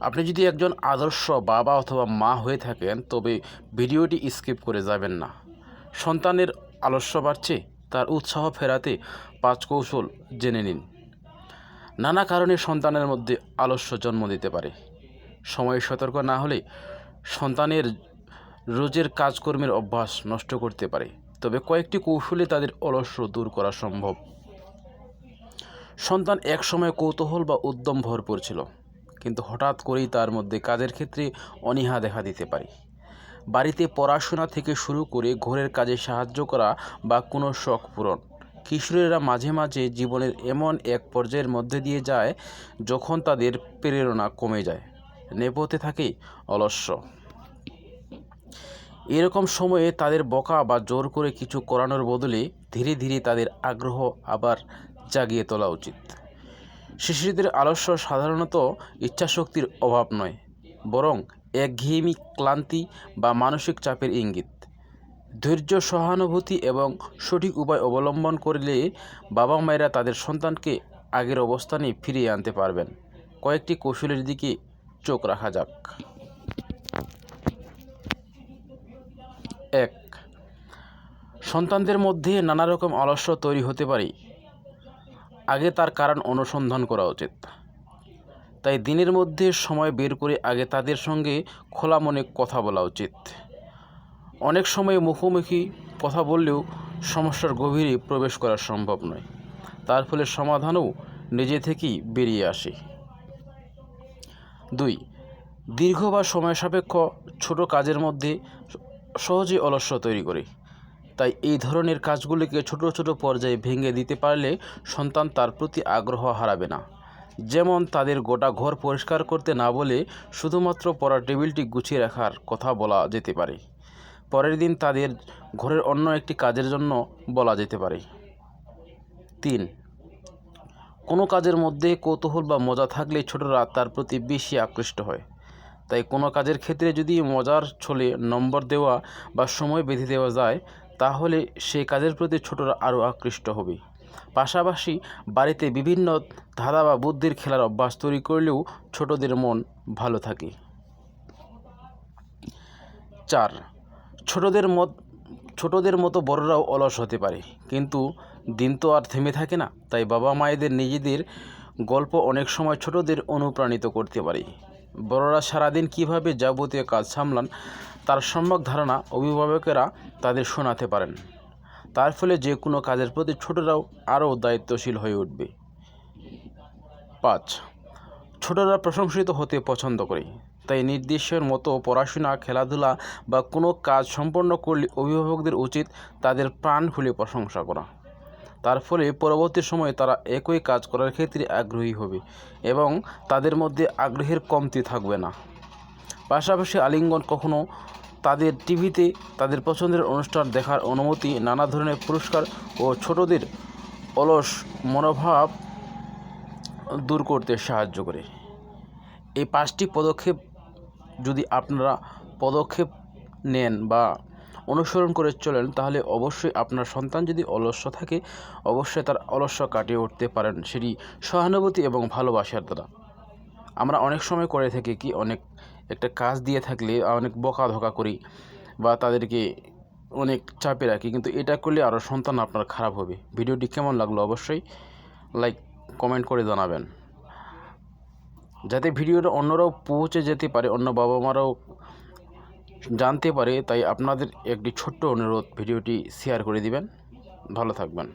আপনি যদি একজন আদর্শ বাবা অথবা মা হয়ে থাকেন, তবে ভিডিওটি স্কিপ করে যাবেন না। সন্তানের আলস্য বাড়ছে, তার উৎসাহ ফেরাতে পাঁচ কৌশল জেনে নিন। নানা কারণে সন্তানের মধ্যে আলস্য জন্ম দিতে পারে। সময়ে সতর্ক না হলে সন্তানের রোজের কাজকর্মের অভ্যাস নষ্ট করতে পারে। তবে কয়েকটি কৌশলে তাদের অলস্য দূর করা সম্ভব। সন্তান একসময় কৌতূহল বা উদ্যম ভরপুর ছিল। কিন্তু হঠাৎ করেই তার মধ্যে কাজের ক্ষেত্রে অনীহা দেখা দিতে পারে। বাড়িতে পড়াশোনা থেকে শুরু করে ঘরের কাজে সাহায্য করা বা কোনো শখ পূরণ। কিশোরেরা মাঝে মাঝে জীবনের এমন এক পর্যায়ের মধ্যে দিয়ে যায় যখন তাদের প্রেরণা কমে যায়। নেপথে থাকে অলস্য। এরকম সময়ে তাদের বকা বা জোর করে কিছু করানোর বদলে ধীরে ধীরে তাদের আগ্রহ আবার জাগিয়ে তোলা উচিত। শিশুদের আলস্য সাধারণত ইচ্ছাশক্তির অভাব নয়, বরং একঘেয়েমি, ক্লান্তি বা মানসিক চাপের ইঙ্গিত। ধৈর্য, সহানুভূতি এবং সঠিক উপায় অবলম্বন করলে বাবা মায়েরা তাদের সন্তানকে আগের অবস্থানে ফিরিয়ে আনতে পারবেন। কয়েকটি কৌশলের দিকে চোখ রাখা যাক। এক, সন্তানদের মধ্যে নানা রকম আলস্য তৈরি হতে পারে। আগে তার কারণ অনুসন্ধান করা উচিত। তাই দিনের মধ্যে সময় বের করে আগে তাদের সঙ্গে খোলা মনে কথা বলা উচিত। অনেক সময় মুখোমুখি কথা বললেও সমস্যার গভীরে প্রবেশ করা সম্ভব নয়। তার ফলে সমাধানও নিজে থেকেই বেরিয়ে আসে। দুই, দীর্ঘ বা সময় সাপেক্ষ ছোট কাজের মধ্যে সহজে অলস্য তৈরি করে। তাই এই ধরনের কাজগুলিকে ছোট ছোট পর্যায়ে ভেঙে দিতে পারলে সন্তান তার প্রতি আগ্রহ হারাবে না। যেমন তাদের গোটা ঘর পরিষ্কার করতে না বলে শুধুমাত্র পড়ার টেবিলটি গুছিয়ে রাখার কথা বলা যেতে পারে। পরের দিন তাদের ঘরের অন্য একটি কাজের জন্য বলা যেতে পারে। তিন, কোনো কাজের মধ্যে কৌতূহল বা মজা থাকলে ছোটরা তার প্রতি বেশি আকৃষ্ট হয়। তাই কোনো কাজের ক্ষেত্রে যদি মজার ছলে নম্বর দেওয়া বা সময় বেঁধে দেওয়া যায় তাহলে সে কাজের প্রতি ছোটরা আরও আকৃষ্ট হবে? পাশাপাশি বাড়িতে বিভিন্ন ধাঁধা বা বুদ্ধির খেলার অভ্যাস তৈরি করলেও ছোটদের মন ভালো থাকে। চার, ছোটদের মত, ছোটদের মতো বড়রাও অলস হতে পারে। কিন্তু দিন তো আর থেমে থাকে না, তাই বাবা মায়েদের নিজেদের গল্প অনেক সময় ছোটদের অনুপ্রাণিত করতে পারে। বড়রা সারাদিন কীভাবে যাবতীয় কাজ সামলান, তার সম্যক ধারণা অভিভাবকেরা তাদের শোনাতে পারেন। তার ফলে যে কোনো কাজের প্রতি ছোটরাও আরও দায়িত্বশীল হয়ে উঠবে। পাঁচ, ছোটরা প্রশংসিত হতে পছন্দ করে। তাই নির্দেশের মতো পড়াশোনা, খেলাধুলা বা কোনো কাজ সম্পন্ন করলে অভিভাবকদের উচিত তাদের প্রাণ খুলে প্রশংসা করা। তার ফলে পরবর্তী সময়ে তারা একই কাজ করার ক্ষেত্রে আগ্রহী হবে এবং তাদের মধ্যে আগ্রহের কমতি থাকবে না। পাশাপাশি আলিঙ্গন কখনো তাদের টিভিতে তাদের পছন্দের অনুষ্ঠান দেখার অনুমতি, নানা ধরনের পুরস্কার ও ছোটদের অলস মনোভাব দূর করতে সাহায্য করে। এই পাঁচটি পদক্ষেপ যদি আপনারা পদক্ষেপ নেন বা অনুসরণ করে চলেন, তাহলে অবশ্যই আপনার সন্তান যদি অলস্য থাকে, অবশ্যই তার অলস্য কাটিয়ে উঠতে পারেন। সেটি সহানুভূতি এবং ভালোবাসার দ্বারা। আমরা অনেক সময় করে থাকি কি, অনেক একটা কাজ দিয়ে থাকলে অনেক বকা ধকা করি বা তাদেরকে অনেক চাপে রাখি, কিন্তু এটা করলে আরও সন্তান আপনার খারাপ হবে। ভিডিওটি কেমন লাগল অবশ্যই লাইক, কমেন্ট করে জানাবেন। যাতে ভিডিওটা অন্যরাও পৌঁছে যেতে পারে, অন্য বাবা মারাও জানতে পারে তাই আপনাদের একটি ছোট্ট অনুরোধ ভিডিওটি শেয়ার করে দিবেন। ভালো থাকবেন।